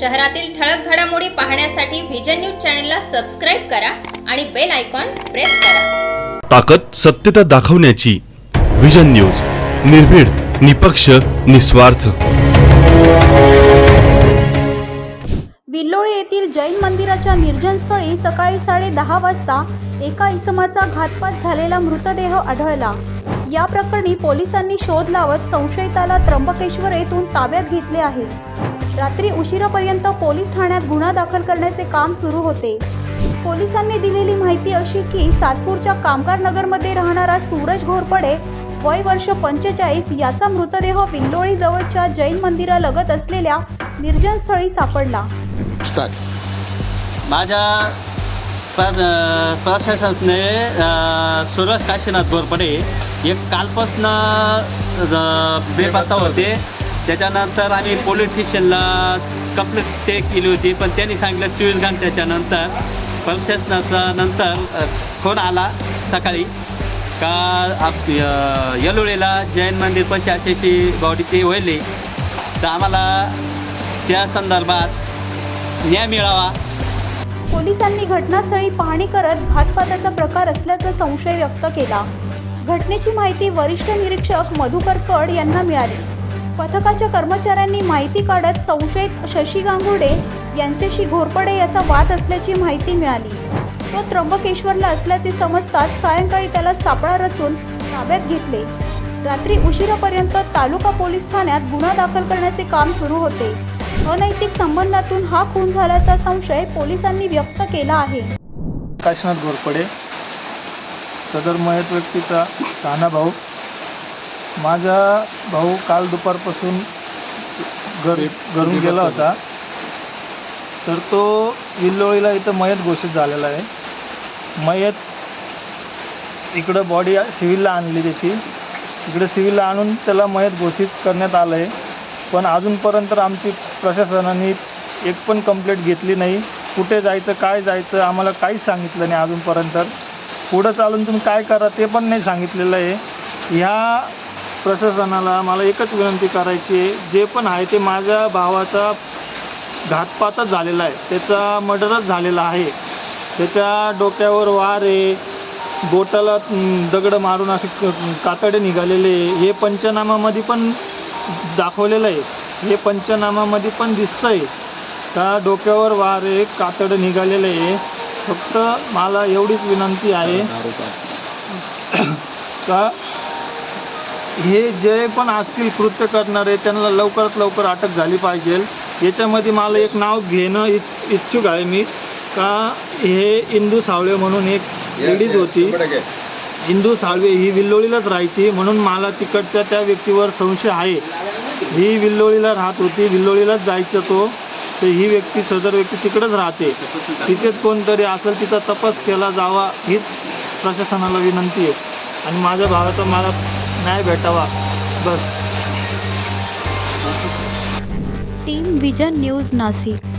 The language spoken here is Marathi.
शहरातील ठळक घडामोडी पाहण्यासाठी व्हिजन न्यूज चॅनलला सबस्क्राईब करा आणि बेल आयकॉन प्रेस करा. ताकद सत्यता दाखवण्याची विजन न्यूज निर्भीड निपक्ष निस्वार्थ. विल्लोळे येथील जैन मंदिराच्या निर्जनस्थळी सकाळी साडे दहा वाजता एका इसमाचा घातपात झालेला मृतदेह आढळला. या प्रकरणी पोलिसांनी शोध लावत संशयिताला त्र्यंबकेश्वर येथून ताब्यात घेतले आहे. रात्री उशिरापर्यंत पोलीस ठाण्यात गुन्हा दाखल करण्याचे काम सुरू होते. पोलिसांनी दिलेली माहिती अशी की सातपूरच्या कामगार नगरमध्ये राहणारा सूरज घोरपडे वय वर्ष पंचेचाळीस याचा मृतदेह विंदोळीजवळच्या जैन मंदिरालगत असलेल्या निर्जन स्थळी सापडला. माझ्या प्रशासनाने अ, काशीनाथ गोरपडे एक कालपासनं बेपत्ता होते. त्याच्यानंतर आम्ही पोलीस स्टेशनला कंप्लेंट ते केली होती पण त्यांनी सांगितलं चोवीस घंट्याच्या नंतर प्रशासनाचा नंतर फोन आला सकाळी. का आप य- जैन मंदिर पशी अशी बॉडी ते व्हायली तर आम्हाला त्या संदर्भात न्याय मिळावा. पोलिसांनी घटनास्थळी पाहणी करत घातपाताचा प्रकार असल्याचा संशय व्यक्त केला. घटनेची माहिती वरिष्ठ निरीक्षक मधुकर कड यांना मिळाली. पथकाच्या कर्मचाऱ्यांनी माहिती काढत संशयित शशी गांगुडे यांच्याशी घोरपडे याचा वाद असल्याची माहिती मिळाली. तो त्र्यंबकेश्वरला असल्याचे समजताच सायंकाळी त्याला सापळा रचून ताब्यात घेतले. रात्री उशिरापर्यंत तालुका पोलीस ठाण्यात गुन्हा दाखल करण्याचे काम सुरू होते. अनैतिक संबंधातून हा खून झाल्याचा संशय पोलिसांनी व्यक्त केला आहे. काशीनाथ घोरपडे सदर मयत व्यक्तीचा लहाना भाऊ. माझा भाऊ काल दुपारपासून घर घरून गेला होता. तर तो विल्लोळीला इथं मयत घोषित झालेला आहे. मयत इकडं बॉडी सिव्हिलला आणली त्याची. इकडे सिव्हिलला आणून त्याला मयत घोषित करण्यात आलं आहे पण अजूनपर्यंत आमची प्रशासनाने एक पण कंप्लेंट घेतली नाही. कुठे जायचं काय जायचं आम्हाला काहीच सांगितलं नाही अजूनपर्यंत. पुढं चालून तुम्ही काय करा ते पण नाही सांगितलेलं आहे. ह्या प्रशासनाला मला एकच विनंती करायची आहे जे पण आहे ते माझ्या भावाचा घातपातच झालेला आहे. त्याचा मर्डरच झालेला आहे. त्याच्या डोक्यावर वार आहे. बोटाला दगड मारून असे कातडे निघालेले हे पंचनामामध्ये पण दाखवलेलं आहे. हे पंचनामामध्ये पण दिसतं आहे का डोक्यावर वार आहे कातडं निघालेलं आहे. फक्त मला एवढीच विनंती आहे. का हे जे पण असतील कृत्य करणारे त्यांना लवकरात लवकर अटक झाली पाहिजे. याच्यामध्ये मला एक नाव घेणं इच इच्छुक आहे मी. का हे इंदू सावळे म्हणून एक लेडीज होती. इंदू साळवे ही विल्लोळीलाच राहायची म्हणून मला तिकडच्या त्या व्यक्तीवर संशय आहे. ही विल्लोळीला राहत होती विल्लोळीलाच जायचं तो तर ही व्यक्ती सदर व्यक्ती तिकडंच राहते. तिथेच कोणतरी असेल तिचा तपास केला जावा हीच प्रशासनाला विनंती आहे. आणि माझ्या भावाचा मला न्याय भेटावा बस. Team vision news Nashik.